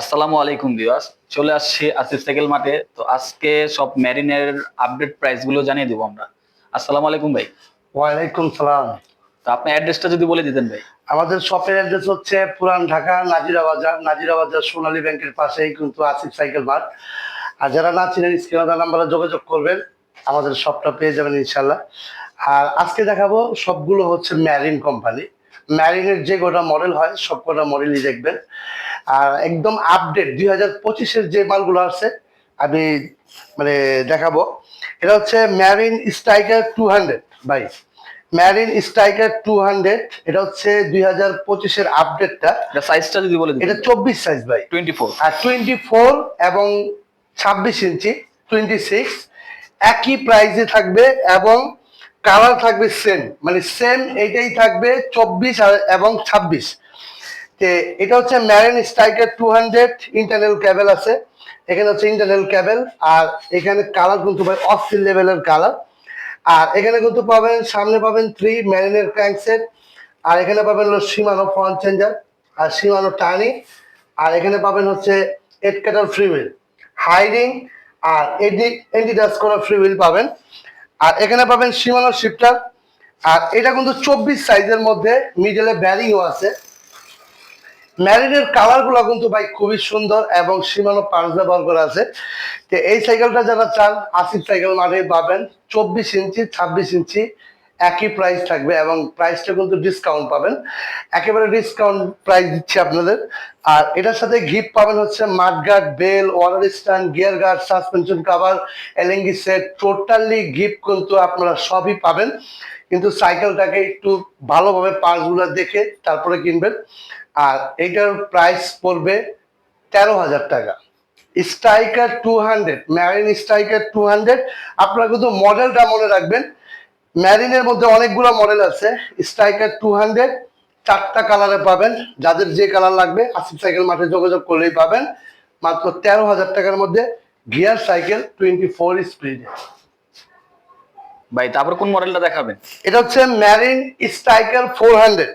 আসসালামু আলাইকুম ভিউয়ার্স চলে আসছি আসিফ সাইকেল মাঠে। তো আজকে সব ম্যারিনের আপডেট প্রাইসগুলো জানিয়ে দেবো আমরা। আসসালামু আলাইকুম ভাই। ওয়ালাইকুম সালাম। তো আপনি অ্যাড্রেসটা যদি বলে দিতেন ভাই। আমাদের শপের অ্যাড্রেস হচ্ছে পুরান ঢাকা নাজিরা বাজার নাজিরা বাজার সোনালী ব্যাংকের পাশেই কিন্তু আসিফ সাইকেল মার্ট আর যারা না চিনেন স্ক্রিনার নাম্বারে যোগাযোগ করবেন। আমাদের শপটা পেয়ে যাবেন ইনশাল্লাহ আর আজকে দেখাবো সবগুলো হচ্ছে ম্যারিন কোম্পানি। ম্যারিনের যে গোটা মডেল হয় সব কটা মডেলই দেখবেন। আর একদম আপডেট দুই হাজার পঁচিশের যে মালগুলো আছে আমি মানে দেখাবো। এটা হচ্ছে Marin striker two hundred by Marin striker two hundred এটা হচ্ছে দুই হাজার পঁচিশের আপডেটটা এটা সাইজটা যদি বলে এটা চব্বিশ সাইজ ভাই। টোয়েন্টি ফোর আর টোয়েন্টি ফোর এবং ছাব্বিশ ইঞ্চি টোয়েন্টি সিক্স একই প্রাইসে থাকবে এবং কালার থাকবে সেম মানে সেম এইটাই থাকবে চব্বিশ এবং ছাব্বিশ। তে এটা হচ্ছে Marin striker two hundred internal cable আছে। এখানে হচ্ছে ইন্টারনাল ক্যাবেল আর এখানে কালার কিন্তু ভাই অস্থির লেভেলের কালার আর এখানে কিন্তু পাবেন, সামনে পাবেন থ্রি ম্যারিনের ক্র্যাঙ্কসেট আর এখানে পাবেন হলো সীমানো ফ্রন্ট চেঞ্জার আর সীমানো টার্নি আর এখানে পাবেন হচ্ছে এড কাটার ফ্রি হুইল হাইডিং আর এডি এন্টি করা ফ্রি হুইল পাবেন। আর এখানে পাবেন সীমানো শিফটার আর এটা কিন্তু চব্বিশ সাইজের মধ্যে মিডলে ব্যারিংও আছে। ম্যারিনের কালারগুলো কিন্তু ভাই খুবই সুন্দর এবং সীমানো পার্স ব্যবহার করা আছে। তো এই সাইকেলটা যারা চান আশির সাইকেল মাঠে পাবেন। চব্বিশ ইঞ্চি, ছাব্বিশ ইঞ্চি একই প্রাইস থাকবে এবং প্রাইসটা কিন্তু ডিসকাউন্ট পাবেন। একেবারে ডিসকাউন্ট প্রাইস দিচ্ছি আপনাদের। আর এটার সাথে গিফট পাবেন হচ্ছে mudguard bell water stand gear guard suspension cover allen key set totally gift কিন্তু আপনারা সবই পাবেন। কিন্তু সাইকেলটাকে একটু ভালোভাবে পার্টসগুলো দেখে তারপরে কিনবেন। আর এটার প্রাইস পড়বে তেরো হাজার টাকা। Striker two hundred Marin striker two hundred আপনারা কিন্তু মডেলটা মনে রাখবেন। ম্যারিনের মধ্যে অনেকগুলো মডেল আছে। স্ট্রাইকার টু হান্ড্রেড চারটা কালারে পাবেন। যাদের যে কালার লাগবে আসিফ সাইকেল মাঠে যোগাযোগ করলেই পাবেন। মাত্র তেরো হাজার টাকার মধ্যে gear cycle twenty four speed ভাই তারপর কোন মডেলটা দেখাবেন? এটা হচ্ছে ম্যারিন স্ট্রাইকার ফোর হান্ড্রেড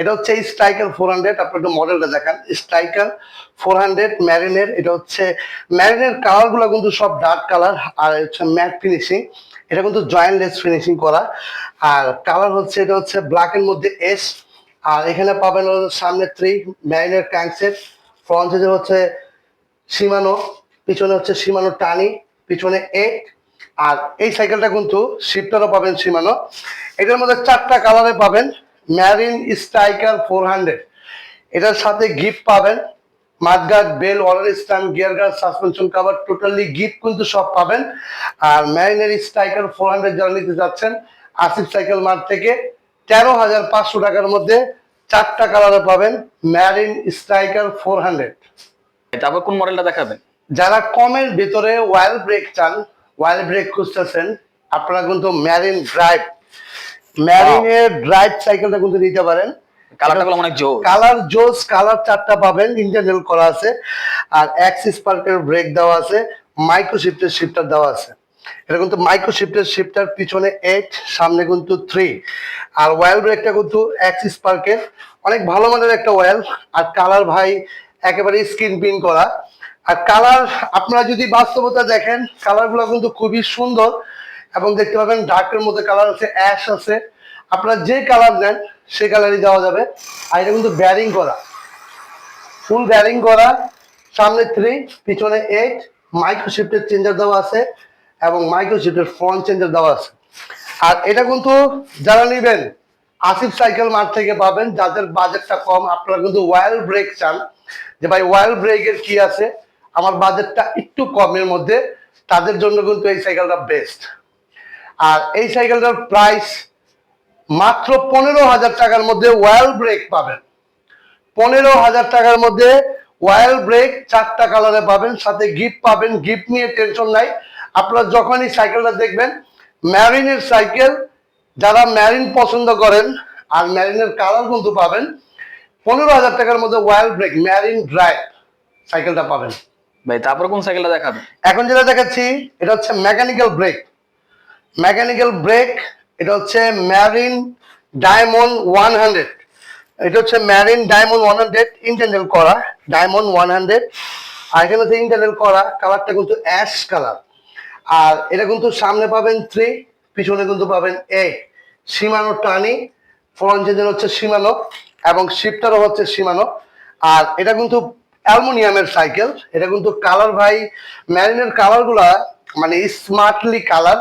এটা হচ্ছে স্ট্রাইকার ফোর হান্ড্রেড আপনি একটু মডেলটা দেখান। স্ট্রাইকার ফোর হান্ড্রেড ম্যারিনের এটা হচ্ছে ম্যারিনের কালারগুলো কিন্তু সব ডার্ক কালার আর হচ্ছে ম্যাট ফিনিশিং এটা কিন্তু জয়েন্টলেস ফিনিশিং করা। আর কালার হচ্ছে, এটা হচ্ছে ব্ল্যাকের মধ্যে এস আর এখানে পাবেন সামনে থ্রি ম্যারিনের ক্যাংসেট ফ্রন্ট হচ্ছে সীমানো পিছনে হচ্ছে সীমানো টানি পিছনে এইট আর এই সাইকেলটা কিন্তু শিফটারও পাবেন সীমানো এটার মধ্যে চারটা কালারে পাবেন। ম্যারিন স্ট্রাইকার ফোর হান্ড্রেড এটার সাথে গিফট পাবেন। Mudguard bell water stand gear guard suspension cover totally gift কিন্তু সব পাবেন। আর ম্যারিনের স্ট্রাইকার ফোর হান্ড্রেড যারা নিতে যাচ্ছেন আসিফ সাইকেল মার্ট থেকে তেরো হাজার পাঁচশো টাকার মধ্যে চারটা কালারে পাবেন ম্যারিন স্ট্রাইকার ফোর হান্ড্রেড তারপর কোন মডেলটা দেখাবেন? যারা কমের ভিতরে ওয়াইল ব্রেক চান ওয়াইল ব্রেক খুঁজতেছেন আপনারা কিন্তু ম্যারিন ড্রাইভ ম্যারিনের ড্রাইভ সাইকেলটা কিন্তু নিতে পারেন। কালারটা গুলো অনেক জোর কালার জোস কালার চারটা পাবেন ইন্টারনেল করা আছে। আর অ্যাক্সিস পার্কের ব্রেক দেওয়া আছে মাইক্রো শিফটের শিফটার দেওয়া আছে। এটা কিন্তু মাইক্রো শিফটের শিফটার পিছনে এইট সামনে কিন্তু থ্রি আর ওয়েল ব্রেকটা কিন্তু অ্যাক্সিস পার্কের অনেক ভালো মানের একটা ওয়েল আর কালার ভাই একেবারে স্ক্রিন প্রিন্ট করা। আর কালার আপনারা যদি বাস্তবতা দেখেন কালারগুলো কিন্তু খুবই সুন্দর। এবং দেখতে পাবেন ডার্কের মধ্যে কালার আছে অ্যাশ আছে। আপনারা যে কালার নেন, সে কালারই দেওয়া যাবে। আর এটা কিন্তু ব্যারিং করা। ফুল ব্যারিং করা। সামনে থ্রি পিছনে এইট মাইক্রো শিফটের চেঞ্জার দেওয়া আছে এবং মাইক্রো শিফটের ফ্রন্ট চেঞ্জার দেওয়া আছে। আর এটা কিন্তু যারা নেবেন, আসিফ সাইকেল মার্ট থেকে পাবেন। যাদের বাজেটটা কম, আপনারা কিন্তু ওয়াইল ব্রেক চান। যে ভাই ওয়াইল ব্রেকের কি আছে? আমার বাজেটটা একটু কমের মধ্যে, তাদের জন্য কিন্তু এই সাইকেলটা বেস্ট আর এই সাইকেলটার প্রাইস মাত্র পনেরো হাজার টাকার মধ্যে ওয়াইল ব্রেক পাবেন। পনেরো হাজার টাকার মধ্যে ওয়াইল ব্রেক চারটা কালারে পাবেন সাথে গিফট পাবেন গিফট নিয়ে টেনশন নাই। আপনারা যখনই সাইকেলটা দেখবেন ম্যারিনের সাইকেল যারা ম্যারিন পছন্দ করেন আর ম্যারিনের কালার কিন্তু পাবেন পনেরো হাজার টাকার মধ্যে ওয়াইল ব্রেক ম্যারিন ড্রাইভ সাইকেলটা পাবেন। ভাই তারপর কোন সাইকেলটা দেখাবেন? এখন যেটা দেখাচ্ছি এটা হচ্ছে মেকানিক্যাল ব্রেক মেকানিক্যাল ব্রেক এটা হচ্ছে ম্যারিন ডায়মন্ড ওয়ান হান্ড্রেড এটা হচ্ছে marine diamond one hundred internal করা ডায়মন্ড ওয়ান হান্ড্রেড আর এখানে হচ্ছে ইন্টারনেল করা কালারটা কিন্তু অ্যাশ কালার আর এটা কিন্তু সামনে পাবেন থ্রি পিছনে কিন্তু পাবেন এ সীমানো টানি ফ্রন্ট ইঞ্জিন হচ্ছে সীমানো, এবং শিফটারও হচ্ছে সীমানো। আর এটা কিন্তু অ্যালুমিনিয়ামের সাইকেল এটা কিন্তু কালার ভাই ম্যারিনের কালারগুলা মানে স্মার্টলি কালার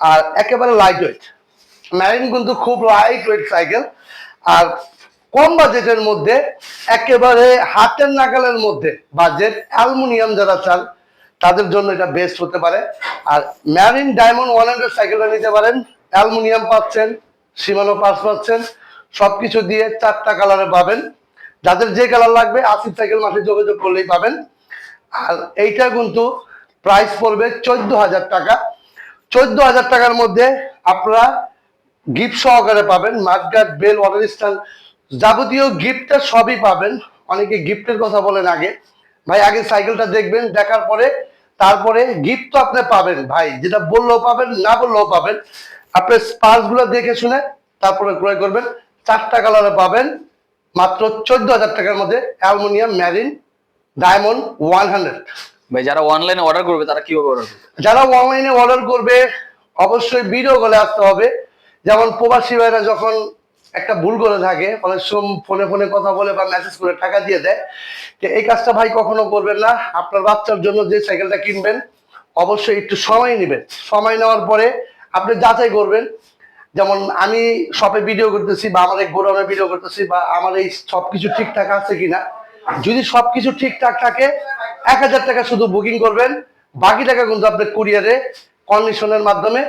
আর একেবারে লাইট ওয়েট ম্যারিন কিন্তু খুব লাইট ওয়েট সাইকেল আর কম বাজেটের মধ্যে, একেবারে হাতের নাগালের মধ্যে বাজেট অ্যালুমিনিয়াম যারা চান তাদের জন্য এটা বেস্ট হতে পারে। আর ম্যারিন ডায়মন্ড ওয়ান হান্ড্রেড সাইকেলটা নিতে পারেন। অ্যালুমিনিয়াম পাচ্ছেন সীমানো পাস পাচ্ছেন সব কিছু দিয়ে চারটা কালারে পাবেন। যাদের যে কালার লাগবে আসিফ সাইকেল মাসে যোগাযোগ করলেই পাবেন। আর এইটা কিন্তু প্রাইস পড়বে চোদ্দ হাজার টাকা। চোদ্দ হাজার টাকার মধ্যে আপনারা গিফট সহকারে পাবেন। মাঠগার্ড বেল ওয়াটার স্ট্যান্ড যাবতীয় গিফটের সবই পাবেন। অনেকে গিফটের কথা বলেন আগে। ভাই, আগে সাইকেলটা দেখবেন, দেখার পরে তারপরে গিফট তো আপনি পাবেন। ভাই, যেটা বললেও পাবেন, না বললেও পাবেন। আপনি স্পার্সগুলো দেখে শুনে তারপরে ক্রয় করবেন। চারটা কালারে পাবেন। মাত্র চোদ্দ হাজার টাকার মধ্যে aluminium Marin diamond one hundred ভাই, যারা অনলাইনে অর্ডার করবে, তারা কীভাবে অর্ডার করবে? যারা অনলাইনে অর্ডার করবে, অবশ্যই ভিডিও কলে আসতে হবে। যেমন প্রবাসী ভাইরা যখন একটা ভুল করে থাকে, অনেক সময় ফোনে ফোনে কথা বলে বা মেসেজ করে টাকা দিয়ে দেয় তো এই কাজটা ভাই কখনো করবেন না, আপনার বাচ্চার জন্য যে সাইকেলটা কিনবেন, অবশ্যই একটু সময় নেবেন। সময় নেওয়ার পরে আপনি যাচাই করবেন। যেমন আমি শপে ভিডিও করতেছি বা আমার এই গোডাউনে ভিডিও করতেছি বা আমার এই সবকিছু ঠিকঠাক আছে কিনা। যদি সবকিছু ঠিকঠাক থাকে এক হাজার টাকা শুধু বুকিং করবেন। বাকি টাকা কিন্তু আপনি কুরিয়ারে কন্ডিশনের মাধ্যমে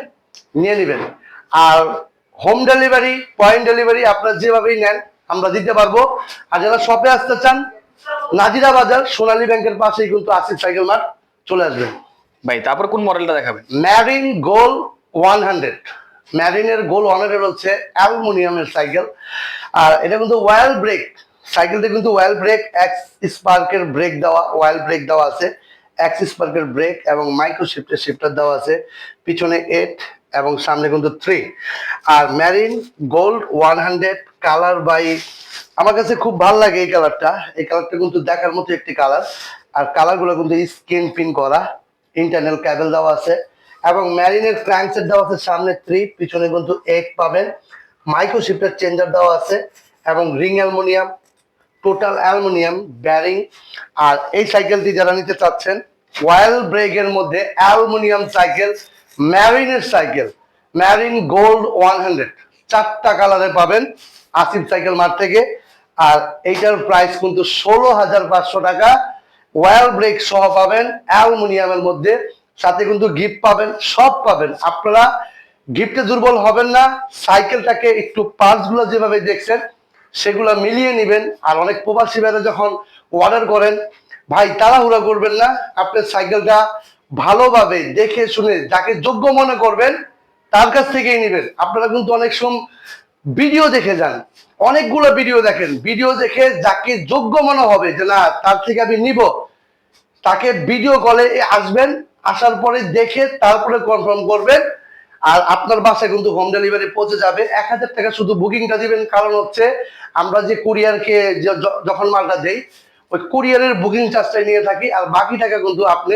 নিয়ে নেবেন। আর হোম ডেলিভারি পয়েন্ট ডেলিভারি আপনারা যেভাবেই নেন আমরা দিতে পারব। আর যারা শপে আসতে চান নাজিরা বাজার সোনালী ব্যাংকের পাশেই কিন্তু আসিফ সাইকেল মার্ট চলে আসবেন। ভাই তারপর কোন মডেলটা দেখাবেন? ম্যারিন গোল ওয়ান হান্ড্রেড ম্যারিনের গোল ওয়ান হান্ড্রেড হচ্ছে অ্যালুমিনিয়ামের সাইকেল। আর এটা কিন্তু ওয়েল ব্রেক সাইকেলটা কিন্তু ওয়েল ব্রেক এক্স স্পার্কের ব্রেক দেওয়া ওয়েল ব্রেক দেওয়া আছে। এক্স স্পার্কের ব্রেক এবং মাইক্রো শিফটের শিফটার দেওয়া আছে। পিছনে এইট এবং সামনে কিন্তু three R Marin gold one hundred colour by আমার কাছে খুব ভালো লাগে এই কালারটা এই কালারটা কিন্তু দেখার মতো একটি কালার আর কালারগুলো কিন্তু স্কিন পিন করা ইন্টারনাল ক্যাবেল দেওয়া আছে। এবং ম্যারিনের ক্র্যাঙ্কসেট দেওয়া আছে সামনে থ্রি পিছনে কিন্তু এক পাবেন। মাইক্রো শিফটার চেঞ্জার দেওয়া আছে এবং ring aluminium total aluminium, bearing আর এই সাইকেলটি যারা নিতে চাচ্ছেন ওয়েল ব্রেকের মধ্যে aluminium cycle ম্যারিনের cycle Marin gold one hundred চারটা কালারে পাবেন আসিফ সাইকেল মার্ট থেকে। আর এইটার প্রাইস কিন্তু ষোলো হাজার পাঁচশো টাকা। ওয়েল ব্রেক সহ পাবেন অ্যালুমিনিয়ামের মধ্যে। সাথে কিন্তু গিফট পাবেন, সব পাবেন। আপনারা গিফটে দুর্বল হবেন না। সাইকেলটাকে একটু পার্টসগুলো যেভাবে দেখছেন সেগুলো মিলিয়ে নেবেন। আর অনেক প্রবাসী ভাইরা যখন অর্ডার করেন, ভাই, তাড়াহুড়া করবেন না। আপনার সাইকেলটা ভালোভাবে দেখে শুনে যাকে যোগ্য মনে করবেন, তার কাছ থেকেই নেবেন। আপনারা কিন্তু অনেক সময় ভিডিও দেখে যান। অনেকগুলো ভিডিও দেখেন। ভিডিও দেখে যাকে যোগ্য মনে হবে যে, না, তার থেকে আমি নিব। তাকে ভিডিও কলে আসবেন, আসার পরে দেখে তারপরে কনফার্ম করবেন। আর আপনার বাসায় কিন্তু হোম ডেলিভারি পৌঁছে যাবে। এক হাজার টাকা শুধু বুকিংটা দিবেন কারণ হচ্ছে আমরা যে কুরিয়ারকে যখন মালটা দেই ওই কুরিয়ারের বুকিং চার্জটাই নিয়ে থাকি আর বাকি টাকা কিন্তু আপনি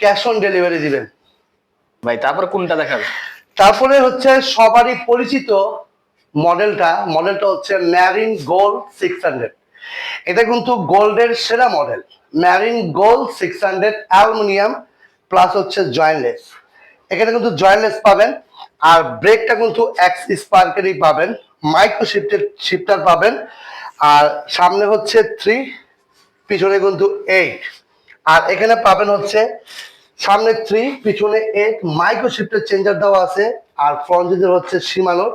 ক্যাশ অন ডেলিভারি দিবেন। ভাই তারপর কোনটা দেখাবেন তারপরে হচ্ছে সবারই পরিচিত মডেলটা মডেলটা হচ্ছে ম্যারিন গোল্ড সিক্স হান্ড্রেড এটা কিন্তু গোল্ডের সেরা model Marin gold six hundred aluminium plus হচ্ছে জয়েন্টলেস এখানে কিন্তু জয়েন্টলেস পাবেন, আর ব্রেকটা কিন্তু এক্স স্পার্কেরই পাবেন মাইক্রো শিফটের শিফটার পাবেন, আর সামনে হচ্ছে থ্রি পিছনে কিন্তু এইট আর এখানে পাবেন হচ্ছে সামনে থ্রি পিছনে এইট মাইক্রো শিফটের চেঞ্জার দেওয়া আছে, আর ফ্রন্ট হচ্ছে সীমানো,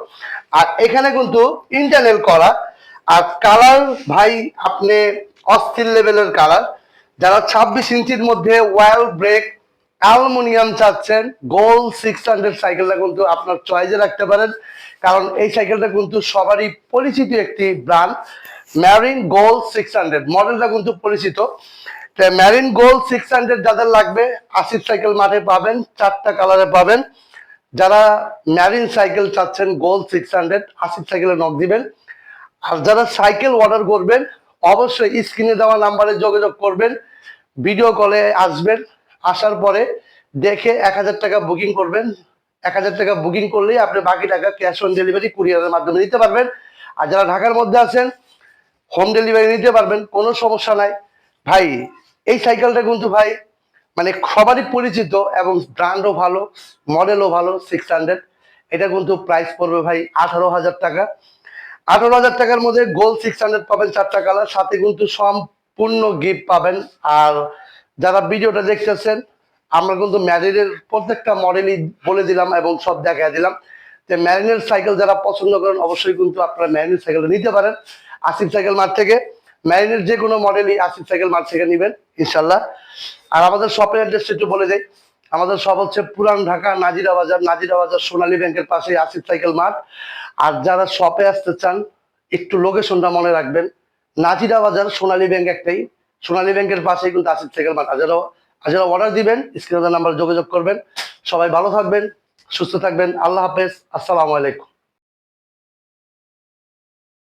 আর এখানে কিন্তু ইন্টারনেল করা আর কালার ভাই আপনি অস্থির লেভেলের কালার যারা ছাব্বিশ ইঞ্চির মধ্যে ওয়াল ব্রেক অ্যালুমিনিয়াম চাচ্ছেন গোল সিক্স হান্ড্রেড সাইকেলটা কিন্তু আপনার চয়েসে রাখতে পারেন। কারণ এই সাইকেলটা কিন্তু সবারই পরিচিত একটি brand Marin gold six hundred মডেলটা কিন্তু পরিচিত। ম্যারিন গোল সিক্স হান্ড্রেড যাদের লাগবে আসিফ সাইকেল মাঠে পাবেন, চারটা কালারে পাবেন। যারা ম্যারিন সাইকেল চাচ্ছেন গোল সিক্স হান্ড্রেড আসিফ সাইকেলে নক দিবেন। আর যারা সাইকেল অর্ডার করবেন, অবশ্যই স্ক্রিনে দেওয়া নাম্বারে যোগাযোগ করবেন। ভিডিও কলে আসবেন। আসার পরে দেখে এক হাজার টাকা বুকিং করবেন। এক হাজার টাকা বুকিং করলেই আপনি বাকি টাকা ক্যাশ অন ডেলিভারি কুরিয়ারের মাধ্যমে নিতে পারবেন। আর যারা ঢাকার মধ্যে আছেন হোম ডেলিভারি নিতে পারবেন, কোনো সমস্যা নাই। ভাই, এই সাইকেলটা কিন্তু ভাই মানে সবারই পরিচিত এবং ব্র্যান্ডও ভালো মডেলও ভালো সিক্স হান্ড্রেড এটা কিন্তু প্রাইস পড়বে ভাই আঠারো হাজার টাকা। আঠারো হাজার টাকার মধ্যে গোল সিক্স হান্ড্রেড পাবেন চারটা কালার সাথে কিন্তু সম্পূর্ণ গিফট পাবেন। আর যারা ভিডিওটা দেখতেছেন, আমরা কিন্তু ম্যারিনের প্রত্যেকটা মডেলই বলে দিলাম এবং সব দেখা দিলাম। যে ম্যারিনের সাইকেল যারা পছন্দ করেন, অবশ্যই কিন্তু আপনারা ম্যারিনের সাইকেলটা নিতে পারেন। আসিফ সাইকেল মার্ট থেকে ম্যারিনের যে কোনো মডেলই আসিফ সাইকেল মার্ট থেকে নেবেন ইনশাল্লাহ আর আমাদের শপের অ্যাড্রেসটা একটু বলে দেয় আমাদের শপ হচ্ছে পুরান ঢাকা নাজিরা বাজার নাজিরা বাজার সোনালী ব্যাংকের পাশে আসিফ সাইকেল মার্ট। আর যারা শপে আসতে চান, একটু লোকেশনটা মনে রাখবেন, নাজিরা বাজার সোনালী ব্যাংক একটাই। সোনালী ব্যাংকের পাশে কিন্তু আসিফ সাইকেল মার্ট আর যারা অর্ডার দিবেন স্ক্রিনে নাম্বার যোগাযোগ করবেন। সবাই ভালো থাকবেন, সুস্থ থাকবেন। আল্লাহ হাফেজ। আসসালামু আলাইকুম।